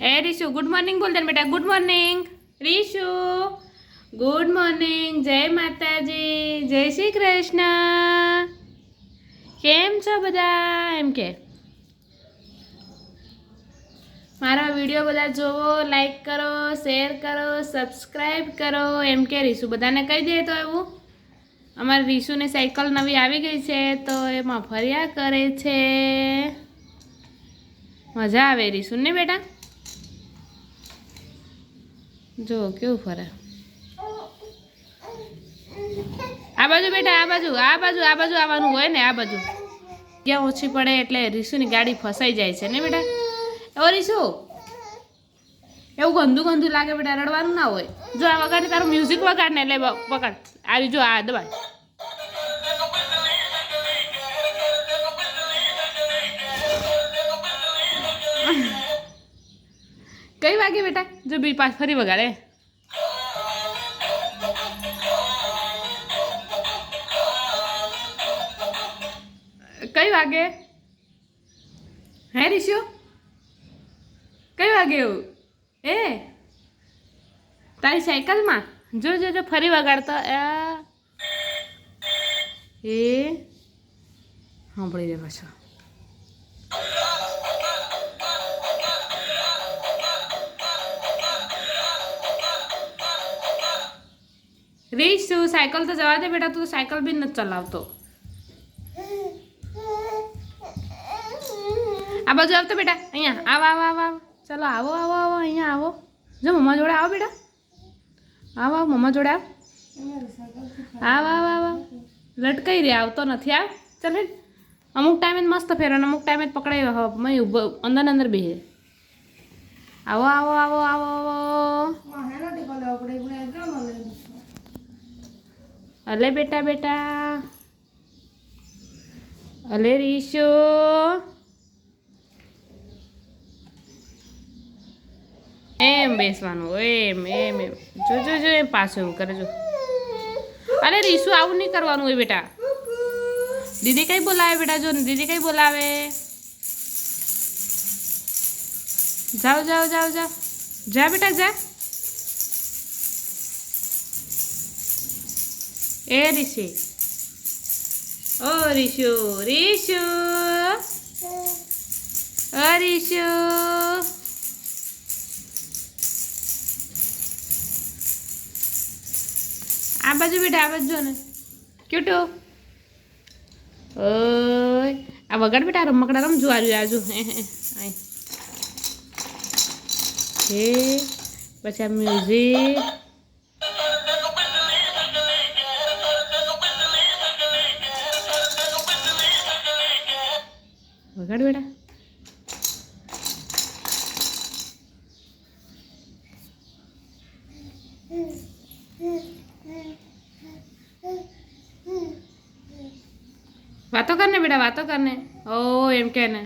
એ રીશુ good morning બોલ બેટા. Good morning Rishu good morning જય માતાજી. જય શ્રી કૃષ્ણ. કેમ છો બધા? એમ કે. મારા વીડિયો બધા જોવો લાઈક કરો શેર કરો સબસ્ક્રાઈબ કરો. એમ કે રીશુ, બધાને કહી દે તો એવું. અમારી રીશુની સાયકલ નવી આવી ગઈ છે, તો એમાં ફર્યા કરે છે. મજા આવે રીશુ ને બેટા? જો, કેવું ફરે. આ બાજુ બેટા, આ બાજુ આ બાજુ આ બાજુ આવવાનું હોય ને, આ બાજુ. જગ્યા ઓછી પડે એટલે રીસુની ગાડી ફસાઈ જાય છે, ને બેટા? ઓ રીસુ એવું ગંદુ ગંદુ લાગે બેટા, રડવાનું ના હોય. જો આ વગાડે, તારું મ્યુઝિક વગાડ ને એટલે પકડ. આવી જો આ દબાય. કઈ વાગે બેટા? જો બી પાછ ફરી વગાડે. કઈ વાગે? હે રિશિયો કઈ વાગે એવું એ? તારી સાયકલમાં જો જો જો, ફરી વગાડતો. એ? સાંભળી લે પાછો. રીશ તું સાયકલ તો જવા દે બેટા, તું સાયકલ બી નથી ચલાવતો. આ બાજુ આવતો બેટા, અહીંયા, આવો આવો આવો આવો. ચલો, આવો આવો આવો, અહીંયા આવો. જો, મમ્મા જોડે આવો બેટા. આવો આવો, મમ્મા જોડે આવ. આવો આવો આવો લટકાઈ રે આવતો નથી, આવ. ચાલ અમુક ટાઈમે જ મસ્ત ફેરવાનો અમુક ટાઈમે પકડાઈ હ મેં ઊભો અંદર અંદર બેસે આવો આવો આવો આવો આવો. અલે બેટા બેટા. અલે રીશો. એમ બેસવાનું, એમ એમ એમ. જો જો જો, એમ પાછું એવું કરે, જો. અરે રીશુ, આવું નહીં કરવાનું હોય બેટા. દીદી કઈ બોલાવે બેટા, જો દીદી કઈ બોલાવે? જાઓ જાઓ જાઓ જાઓ. જા બેટા, જા. એ રીશી ઓ રીશુ ઓ રીશુ આ બાજુ બેટા, આ બાજુ ને ક્યુટો ઓય, આ વગાડ બેટા રમકડા રમજો આજુ આજુ. હે પછી આ મ્યુઝિક વગાડ બેટા વાતો કરને બેટા વાતો કરને ઓ એમ કે ને